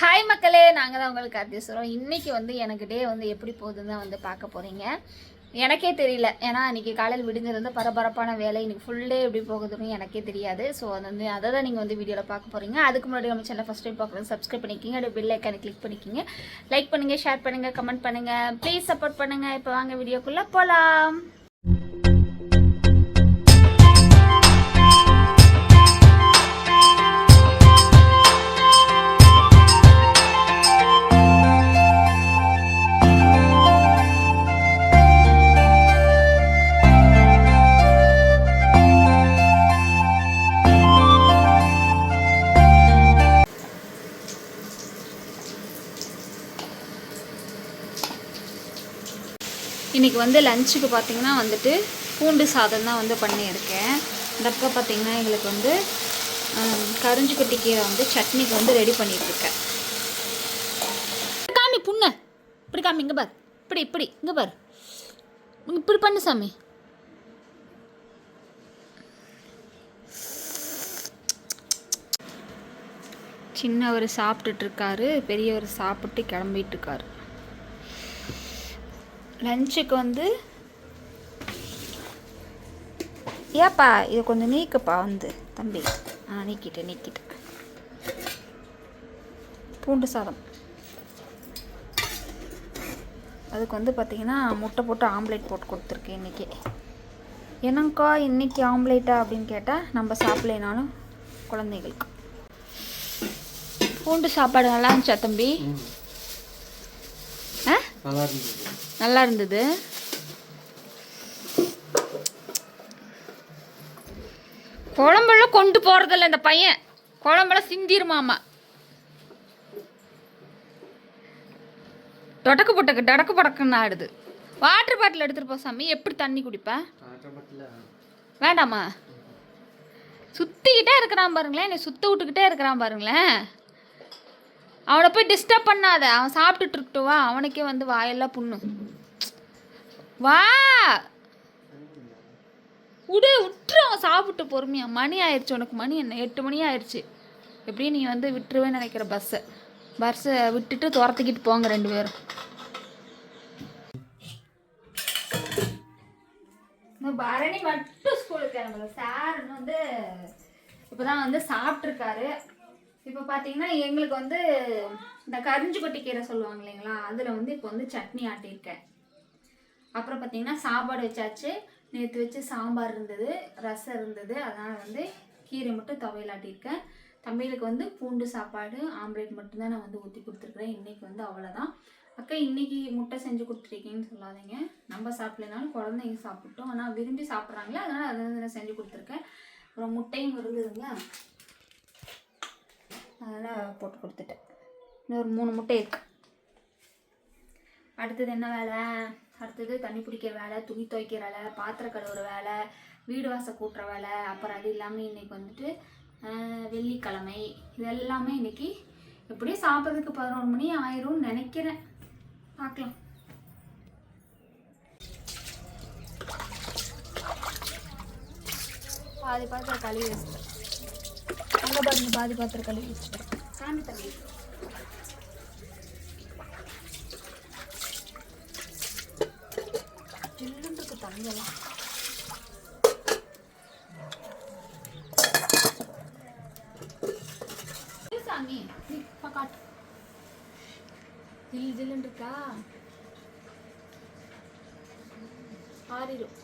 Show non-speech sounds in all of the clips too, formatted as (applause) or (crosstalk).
Hi மக்களே. நாங்கள் தான் உங்களுக்கு அத்தியசுரம் இன்றைக்கி வந்து எனக்கு டே வந்து எப்படி போகுதுன்னு தான் வந்து பார்க்க போகிறீங்க எனக்கே தெரியல. ஏன்னா இன்றைக்கி காலையில் விடுஞ்சிருந்து பரபரப்பான வேலை. இன்றைக்கி ஃபுல் டே எப்படி போகுதுன்னு எனக்கே தெரியாது. ஸோ அது வந்து அதை தான் நீங்கள் வந்து வீடியோவில் பார்க்க போகிறீங்க அதுக்கு முன்னாடி நம்ம சேனல் ஃபஸ்ட் டைம் பார்க்குறது சப்ஸ்கிரைப் பண்ணிக்கிங்க. அப்படியே பெல் ஐக்கானை கிளிக் பண்ணிக்கிங்க. லைக் பண்ணுங்கள் ஷேர் பண்ணுங்கள் கமெண்ட் பண்ணுங்கள் ப்ளீஸ் சப்போர்ட் பண்ணுங்கள் இப்போ வாங்க வீடியோக்குள்ளே போகலாம் இன்றைக்கி வந்து லஞ்சுக்கு பார்த்திங்கன்னா வந்துட்டு பூண்டு சாதம் தான் வந்து பண்ணியிருக்கேன். இந்த பக்கம் பார்த்திங்கன்னா எங்களுக்கு வந்து ஹம், கரிஞ்சு கீரை வந்து சட்னிக்கு வந்து ரெடி பண்ணிகிட்ருக்கேன் காமி புண்ணு. இப்படி காமி இங்கே பார். இப்படி இப்படி இங்கே பார். இப்படி பண்ணு சாமி. சின்னவர் சாப்பிட்டுட்டு இருக்காரு பெரியவர் சாப்பிட்டு கிளம்பிட்டு இருக்காரு. லஞ்சுக்கு வந்து ஏப்பா இதை கொஞ்சம் நீக்குப்பா வந்து. தம்பி. ஆ நீக்கிட்டு நீக்கிட்டு பூண்டு சாதம். அதுக்கு வந்து பார்த்தீங்கன்னா முட்டை போட்டு ஆம்லேட் போட்டு கொடுத்துருக்கேன் இன்றைக்கி என்னங்கக்கா இன்றைக்கி ஆம்லேட்டா அப்படின்னு கேட்டால் நம்ம சாப்பிடலைனாலும் குழந்தைகளுக்கு. பூண்டு சாப்பாடு நல்லா இருந்துச்சா தம்பி? நல்லா இருந்தது. நல்லா இருந்தது. குழம்பெல்லாம் கொண்டு போறதில்ல இந்த பையன். குழம்பெல்லாம் சிந்திருமாமா டொடக்கு புட்டக்கு டடக்கு படக்குன்னு ஆடுது. வாட்டர் பாட்டில் எடுத்துட்டு போ சாமி. எப்படி தண்ணி குடிப்ப? வேண்டாமா? சுத்திக்கிட்டே இருக்கிறான் பாருங்களேன். என்னை சுத்த விட்டுக்கிட்டே இருக்கிறான் பாருங்களேன். அவனை போய் டிஸ்டர்ப் பண்ணாத. அவன் சாப்பிட்டுட்டு இருக்கட்டும் வா. அவனுக்கே வந்து வாயெல்லாம் புண்ணு வா. விடு விட்டுரு. அவன் சாப்பிட்டு பொறுமையா. மணி ஆயிடுச்சு உனக்கு. மணி என்ன? எட்டு மணி ஆயிடுச்சு. எப்படியும் நீ வந்து விட்டுருவேன்னு நினைக்கிற பஸ்ஸை பஸ்ஸை விட்டுட்டு துரத்துக்கிட்டு போங்க ரெண்டு பேரும். பரணி மட்டும் ஸ்கூலுக்கு கிளம்பல. சார் வந்து இப்போதான் வந்து சாப்பிட்ருக்காரு இப்போ பார்த்தீங்கன்னா எங்களுக்கு வந்து இந்த கரிஞ்சு கொட்டி கீரை சொல்லுவாங்க இல்லைங்களா அதில் வந்து இப்போ வந்து சட்னி ஆட்டியிருக்கேன். அப்புறம் பார்த்தீங்கன்னா சாப்பாடு வச்சாச்சு. நேற்று வச்சு சாம்பார் இருந்தது ரசம் இருந்தது. அதனால் வந்து கீரை மட்டும் துவையல் ஆட்டியிருக்கேன். தம்பிகளுக்கு வந்து பூண்டு சாப்பாடு ஆம்லேட் மட்டும்தான் நான் வந்து ஊற்றி கொடுத்துருக்குறேன். இன்றைக்கி வந்து அவ்வளோதான் அக்கா இன்றைக்கி முட்டை செஞ்சு கொடுத்துருக்கீங்கன்னு சொல்லாதீங்க. நம்ம சாப்பிட்லனாலும் குழந்தைங்க சாப்பிட்டோம். ஆனால் விரும்பி சாப்பிட்றாங்களே அதனால் அதை வந்து நான் செஞ்சு கொடுத்துருக்கேன். அப்புறம் முட்டையும் இருந்ததுங்க அதனால் போட்டு கொடுத்துட்டேன். இன்னும் ஒரு மூணு முட்டை இருக்கு. அடுத்தது என்ன வேலை? அடுத்தது தண்ணி பிடிக்கிற வேலை துணி துவைக்கிற வேலை பாத்திரம் கழுவுற வேலை வீடு வாசல் கூட்டுற வேலை. அப்புறம் அது இல்லாமல் இன்னைக்கு வந்துட்டு வெள்ளிக்கிழமை. இது எல்லாமே இன்னைக்கு எப்படியும் சாப்பிட்றதுக்கு பதினோரு மணி ஆயிரும்னு நினைக்கிறேன். பார்க்கலாம். பாதி பாத்திரம் கழுவி வச்சுட்டேன். அங்கே பாருங்க பாதி பாத்திரம் கழுவி வச்சுட்டேன் சாமி தம்பி ஜில்லுன்னு இருக்கு தண்ணியெல்லாம் இரு சாமி நீ பா காட்டு ஜில்லு ஜில்லுன்னு இருக்கா ஆறிடும்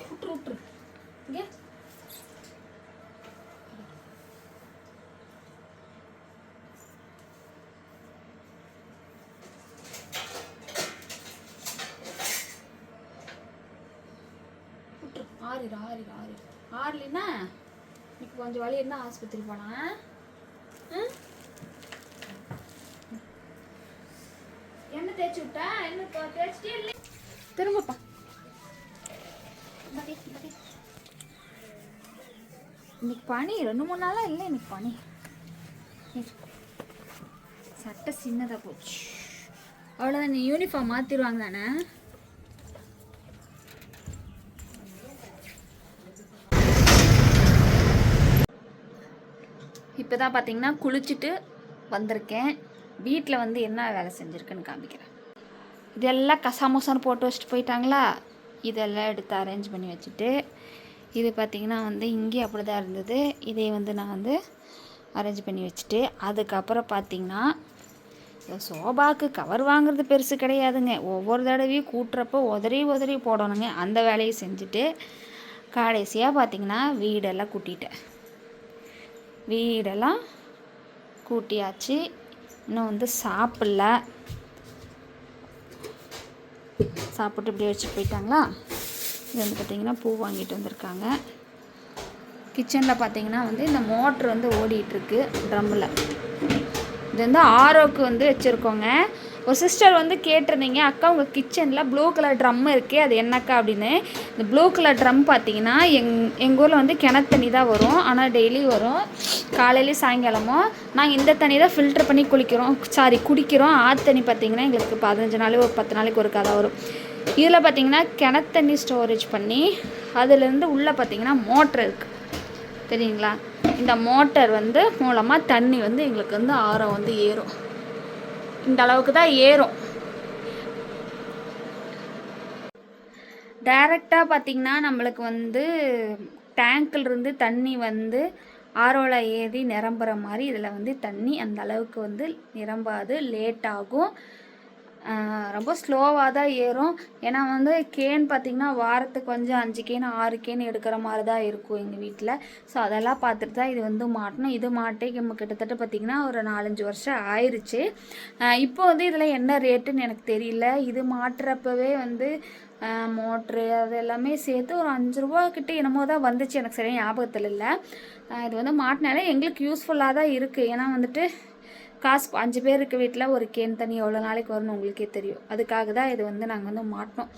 விட்டுரு விட்டுரு இங்கே விட்டுரு ஆறிடும் ஆறிடும் ஆறிடும் ஆறலின்னா இன்னைக்கு கொஞ்சம் வழி இருந்தால் ஆஸ்பத்திரி போனேன் என்ன தேய்ச்சி விட்டா? என்ன தேய்ச்சிட்டே இல்லை திரும்பப்பா. இன்னைக்கு பனி ரெண்டு மூணு நாளாக இல்லை இன்னைக்கு பனி. சட்டை சின்னதாக போச்சு. அவ்வளோதான் நீ யூனிஃபார்ம் மாற்றிடுவாங்க தானே? இப்போ தான் பார்த்தீங்கன்னா குளிச்சுட்டு வந்திருக்கேன். வீட்டில் வந்து என்ன வேலை செஞ்சுருக்குன்னு காமிக்கிறேன். இதெல்லாம் கசாமோசான்னு போட்டு வச்சுட்டு போயிட்டாங்களா? இதெல்லாம் எடுத்து அரேஞ்ச் பண்ணி வச்சுட்டு இது பார்த்திங்கன்னா வந்து இங்கே அப்படி தான் இருந்தது. இதை வந்து நான் வந்து அரேஞ்ச் பண்ணி வச்சுட்டு அதுக்கப்புறம் பார்த்திங்கன்னா சோபாவுக்கு கவர் வாங்குறது பெருசு கிடையாதுங்க. ஒவ்வொரு தடவையும் கூட்டுறப்போ உதறி உதறி போடணுங்க. அந்த வேலையை செஞ்சுட்டு கடைசியாக பார்த்திங்கன்னா வீடெல்லாம் கூட்டிட்டேன். வீடெல்லாம் கூட்டியாச்சு. இன்னும் வந்து சாப்பிடல. சாப்பிட்டு இப்படியே வச்சு போயிட்டாங்களா? இது வந்து பார்த்திங்கன்னா பூ வாங்கிட்டு வந்திருக்காங்க. கிச்சனில் பார்த்தீங்கன்னா வந்து இந்த மோட்ரு வந்து ஓடிட்டுருக்கு ட்ரம்மில் இது வந்து ஆரோக்கு வந்து வச்சுருக்கோங்க. ஒரு சிஸ்டர் வந்து கேட்டிருந்தீங்க அக்கா உங்கள் கிச்சனில் ப்ளூ கலர் ட்ரம் இருக்கே அது என்னக்கா? அப்படின்னு. இந்த ப்ளூ கலர் ட்ரம் பார்த்தீங்கன்னா எங் எங்கள் ஊரில் வந்து கிணத்தண்ணி தான் வரும். ஆனால் டெய்லி வரும். காலையிலேயும் சாயங்காலமும் நாங்கள் இந்த தண்ணி தான் ஃபில்டர் பண்ணி குளிக்கிறோம். சாரி குடிக்கிறோம். ஆற்று தண்ணி பார்த்தீங்கன்னா எங்களுக்கு பதினஞ்சு நாளைக்கு ஒரு பத்து நாளைக்கு ஒரு கதை வரும். இதில் பார்த்தீங்கன்னா கிணத்தண்ணி ஸ்டோரேஜ் பண்ணி அதுலேருந்து உள்ளே பார்த்தீங்கன்னா மோட்ரு இருக்குது தெரியுங்களா? இந்த மோட்டர் வந்து மூலமாக தண்ணி வந்து எங்களுக்கு வந்து ஆரம் வந்து ஏறும். இந்த அளவுக்கு தான் ஏறும். டைரெக்டாக பார்த்தீங்கன்னா நம்மளுக்கு வந்து டேங்க்ல இருந்து தண்ணி வந்து ஆரோவில் ஏறி நிரம்புற மாதிரி இதில் வந்து தண்ணி அந்த அளவுக்கு வந்து நிரம்பாது லேட் ஆகும். ரொம்ப ஸ்லோவாக தான் ஏறும். ஏன்னா வந்து கேன் பார்த்திங்கன்னா வாரத்துக்கு கொஞ்சம் அஞ்சு கேன் ஆறு கேன் எடுக்கிற மாதிரி தான் இருக்கும் எங்கள் வீட்டில் ஸோ அதெல்லாம் பார்த்துட்டு தான் இது வந்து மாட்டணும். இது மாட்டே நம்ம கிட்டத்தட்ட பார்த்திங்கன்னா ஒரு நாலஞ்சு வருஷம் ஆயிடுச்சு இப்போ வந்து இதில் என்ன ரேட்டுன்னு எனக்கு தெரியல. இது மாட்டுறப்பவே வந்து மோட்ரு அது எல்லாமே சேர்த்து ஒரு அஞ்சு ரூபா கிட்ட என்னமோ தான் வந்துச்சு. எனக்கு சரியாக ஞாபகத்தில் இல்லை. இது வந்து மாட்டினாலே எங்களுக்கு யூஸ்ஃபுல்லாக தான் இருக்குது ஏன்னா வந்துட்டு காசு அஞ்சு பேர் இருக்க வீட்டில் ஒரு கேன் தண்ணி எவ்வளோ நாளைக்கு வரும்னு உங்களுக்கே தெரியும். அதுக்காக தான் இது வந்து நாங்கள் வந்து மாட்டினோம்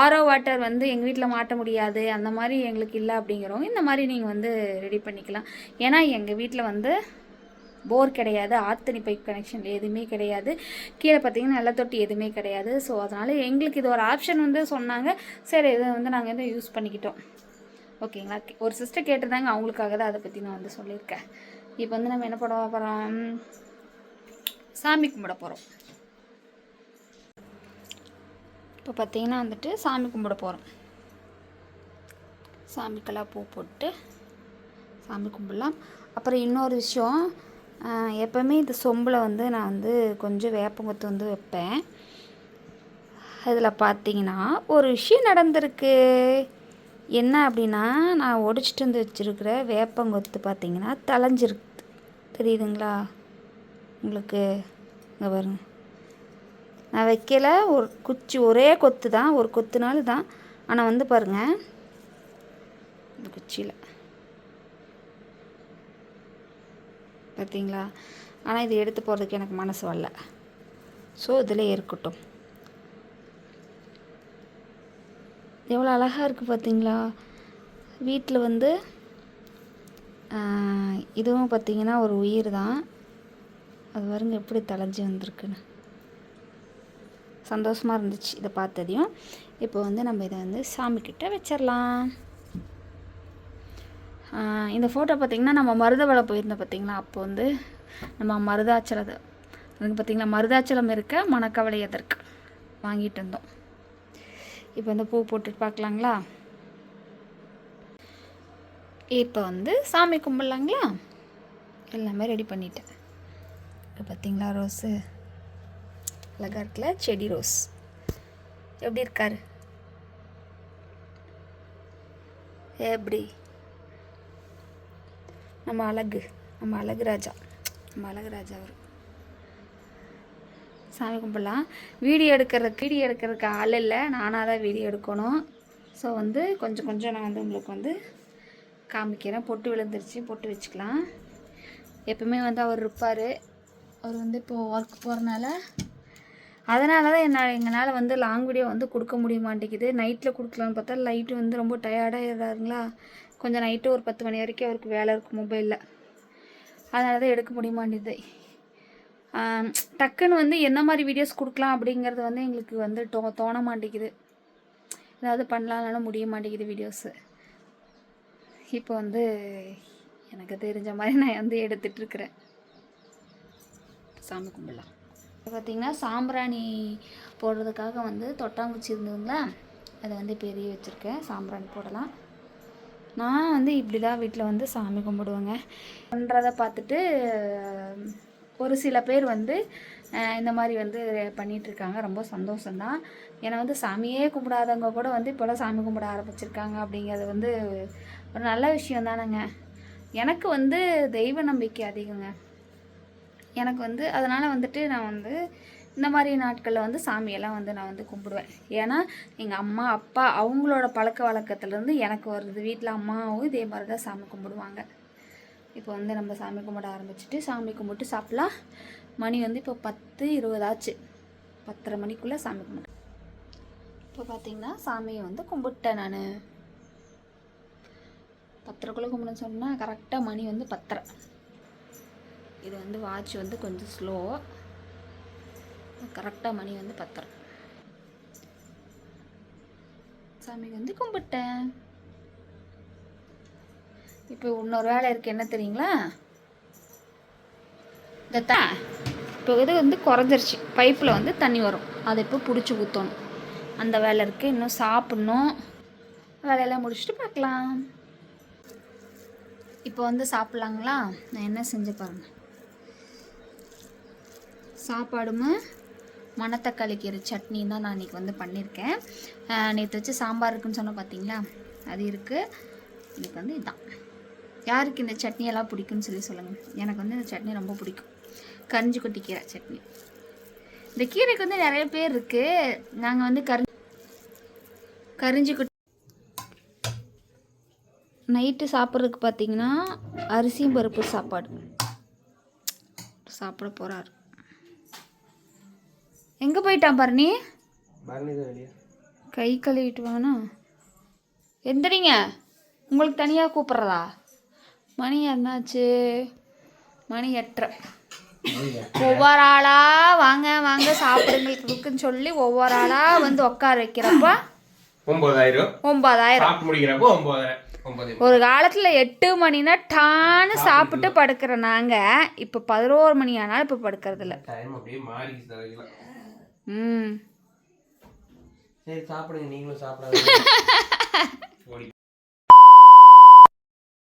ஆரோ வாட்டர் வந்து எங்கள் வீட்டில் மாட்ட முடியாது. அந்த மாதிரி எங்களுக்கு இல்லை அப்படிங்கிறவங்க இந்த மாதிரி நீங்கள் வந்து ரெடி பண்ணிக்கலாம். ஏன்னா எங்கள் வீட்டில் வந்து போர் கிடையாது. ஆத்தனி பைப் கனெக்ஷன் எதுவுமே கிடையாது. கீழே பார்த்தீங்கன்னா நல்ல தொட்டி எதுவுமே கிடையாது. ஸோ அதனால் எங்களுக்கு இது ஒரு ஆப்ஷன் வந்து சொன்னாங்க. சரி இதை வந்து நாங்கள் வந்து யூஸ் பண்ணிக்கிட்டோம். ஓகேங்களா ஒரு சிஸ்டர் கேட்டிருந்தாங்க. அவங்களுக்காக தான் அதை பற்றி நான் வந்து சொல்லியிருக்கேன். இப்போ வந்து நம்ம என்ன பண்ண போகிறோம் சாமி கும்பிட போகிறோம் இப்போ பார்த்தீங்கன்னா வந்துட்டு சாமி கும்பிட போகிறோம் சாமிக்கெல்லாம் பூ போட்டு சாமி கும்பிடலாம். அப்புறம் இன்னொரு விஷயம் எப்போவுமே இந்த சொம்பில் வந்து நான் வந்து கொஞ்சம் வேப்பங்குத்து வந்து வைப்பேன். அதில் பார்த்தீங்கன்னா ஒரு விஷயம் நடந்திருக்கு. என்ன அப்படின்னா நான் ஒடிச்சிட்டு வந்து வச்சுருக்கிற வேப்பங்கொத்து பார்த்தீங்கன்னா தலைஞ்சிருக்கு தெரியுதுங்களா? உங்களுக்கு இங்கே பாருங்க. நான் வைக்கல ஒரு குச்சி ஒரே கொத்து தான் ஒரு கொத்துனால தான். ஆனால் வந்து பாருங்கள் இந்த குச்சியில். பார்த்தீங்களா ஆனால் இது எடுத்து போகிறதுக்கு எனக்கு மனசு வரல. ஸோ இதில் இருக்கட்டும். எவ்வளோ அழகாக இருக்குது பார்த்தீங்களா வீட்டில் வந்து இதுவும் பார்த்தீங்கன்னா ஒரு உயிர் தான். அது பாருங்க எப்படி தலைஞ்சு வந்திருக்குன்னு. சந்தோஷமாக இருந்துச்சு இதை பார்த்ததையும். இப்போ வந்து நம்ம இதை வந்து சாமிக்கிட்ட வச்சிடலாம் இந்த ஃபோட்டோ பார்த்திங்கன்னா நம்ம மருதவளை போயிருந்தோம் பார்த்திங்களா? அப்போ வந்து நம்ம மருதாச்சலத்தை அதுக்கு பார்த்திங்களா? மருதாச்சலம் இருக்க மணக்கவலை எதற்கு வாங்கிட்டு இருந்தோம் இப்போ வந்து பூ போட்டுட்டு பார்க்கலாங்களா? இப்போ வந்து சாமி கும்பிட்லாங்களா? எல்லாமே ரெடி பண்ணிட்டேன். இப்போ பார்த்தீங்களா ரோஸு? அழகாக இருக்குல்ல செடி ரோஸ். எப்படி இருக்கார்? எப்படி? நம்ம அழகு நம்ம அழகு ராஜா. நம்ம அழகு ராஜா அவர். சாமி கும்பிடலாம். வீடியோ எடுக்கிறதுக்கு வீடியோ எடுக்கிறதுக்கு ஆள் இல்லை. நானாக தான் வீடியோ எடுக்கணும். ஸோ வந்து கொஞ்சம் கொஞ்சம் நான் வந்து உங்களுக்கு வந்து காமிக்கிறேன். பொட்டு விழுந்துருச்சு பொட்டு வச்சுக்கலாம். எப்பவுமே வந்து அவர் இருப்பார். அவர் வந்து இப்போது ஒர்க் போகிறனால அதனால தான் என்ன எங்களால் வந்து லாங் வீடியோ வந்து கொடுக்க முடிய மாட்டேங்குது. நைட்டில் கொடுக்கலான்னு பார்த்தா லைட்டு வந்து ரொம்ப டயர்டாகிடுறாருங்களா கொஞ்சம் நைட்டு ஒரு பத்து மணி வரைக்கும் அவருக்கு வேலை இருக்கும் மொபைலில் அதனால தான் எடுக்க முடிய மாட்டேங்குது. டக்குன்னு வந்து என்ன மாதிரி வீடியோஸ் கொடுக்கலாம் அப்படிங்கிறது வந்து எங்களுக்கு வந்து தோ தோண மாட்டேங்குது. ஏதாவது பண்ணலாம்னாலும் முடிய மாட்டேங்குது வீடியோஸு இப்போ வந்து எனக்கு தெரிஞ்ச மாதிரி நான் வந்து எடுத்துகிட்ருக்குறேன் இருக்கிறேன். சாமி கும்பிடலாம். இப்போ பார்த்தீங்கன்னா சாம்பிராணி போடுறதுக்காக வந்து தொட்டாங்குச்சி இருந்ததுங்களா? அதை வந்து பெரிய வச்சுருக்கேன். சாம்பிராணி போடலாம். நான் வந்து இப்படி தான் வீட்டில் வந்து சாமி கும்பிடுவேங்க. பண்ணுறதை பார்த்துட்டு ஒரு சில பேர் வந்து இந்த மாதிரி வந்து பண்ணிகிட்ருக்காங்க ரொம்ப சந்தோஷம்தான். ஏன்னா வந்து சாமியே கும்பிடாதவங்க கூட வந்து இப்போலாம் சாமி கும்பிட ஆரம்பிச்சிருக்காங்க அப்படிங்கிறது வந்து ஒரு நல்ல விஷயம் தானேங்க. எனக்கு வந்து தெய்வ நம்பிக்கை அதிகங்க. எனக்கு வந்து அதனால் வந்துட்டு நான் வந்து இந்த மாதிரி நாட்களில் வந்து சாமியெல்லாம் வந்து நான் வந்து கும்பிடுவேன். ஏன்னா எங்கள் அம்மா அப்பா அவங்களோட பழக்க வழக்கத்துலேருந்து எனக்கு வருது. வீட்டில் அம்மாவும் இதே மாதிரி தான் சாமி கும்பிடுவாங்க. இப்போ வந்து நம்ம சாமி கும்பிட ஆரம்பிச்சிட்டு சாமி கும்பிட்டு சாப்பிட்லாம். மணி வந்து இப்போ பத்து இருபதாச்சு பத்தரை மணிக்குள்ளே சாமி கும்பிட்டு இப்போ பார்த்தீங்கன்னா சாமியை வந்து கும்பிட்டேன் நான். பத்தரைக்குள்ளே கும்பிடுன்னு சொன்னால் கரெக்டாக மணி வந்து பத்தரை. இது வந்து வாட்ச் வந்து கொஞ்சம் ஸ்லோ கரெக்டாக மணி வந்து பத்தரை சாமி வந்து கும்பிட்டேன். இப்போ இன்னொரு வேலை இருக்குது என்ன தெரியுங்களா? இந்த த இப்போ இது வந்து குறைஞ்சிருச்சு. பைப்பில் வந்து தண்ணி வரும். அதை இப்போ பிடிச்சி ஊற்றணும் அந்த வேலை இருக்குது இன்னும் சாப்பிட்ணும். வேலையெல்லாம் முடிச்சுட்டு பார்க்கலாம். இப்போ வந்து சாப்பிட்லாங்களா? நான் என்ன செஞ்சு பாருங்கள் சாப்பாடும் மணத்தக்காளி கீரை சட்னி தான் நான் இன்றைக்கி வந்து பண்ணியிருக்கேன் நேற்று வச்சு சாம்பார் இருக்குன்னு சொன்ன பார்த்தீங்களா அது இருக்குது இன்றைக்கி வந்து இதுதான் யாருக்கு இந்த சட்னியெல்லாம் பிடிக்கும்னு சொல்லி சொல்லுங்கள் எனக்கு வந்து இந்த சட்னி ரொம்ப பிடிக்கும். கரிஞ்சு கொட்டி கீரை சட்னி. இந்த கீரைக்கு வந்து நிறைய பேர் இருக்குது நாங்கள் வந்து கரி கரிஞ்சு கொட்டி நைட்டு சாப்பிட்றதுக்கு பார்த்தீங்கன்னா அரிசியும் பருப்பு சாப்பாடு. சாப்பிட போகிறாரு எங்கே போயிட்டான் பரணி? கை கழுவிட்டு வானா? எந்திரிங்க. உங்களுக்கு தனியாக கூப்பிட்றதா? மணி என்னாச்சு? மணி எட்டரை. ஒவ்வொரு ஆளாக வாங்க வாங்க சாப்பிடுங்களுக்கு இருக்குன்னு சொல்லி ஒவ்வொரு ஆளாக வந்து உட்கார வைக்கிறப்ப ஒன்பதாயிரம். ஒன்பதாயிரம். ஒரு காலத்தில் எட்டு மணினா டான்னு சாப்பிட்டு படுக்கிற நாங்கள் இப்போ பதினோரு மணி ஆனாலும் இப்போ படுக்கறதில்ல. ம். சரி சாப்பிடுங்க. நீங்களும் சாப்பிடாத (laughs)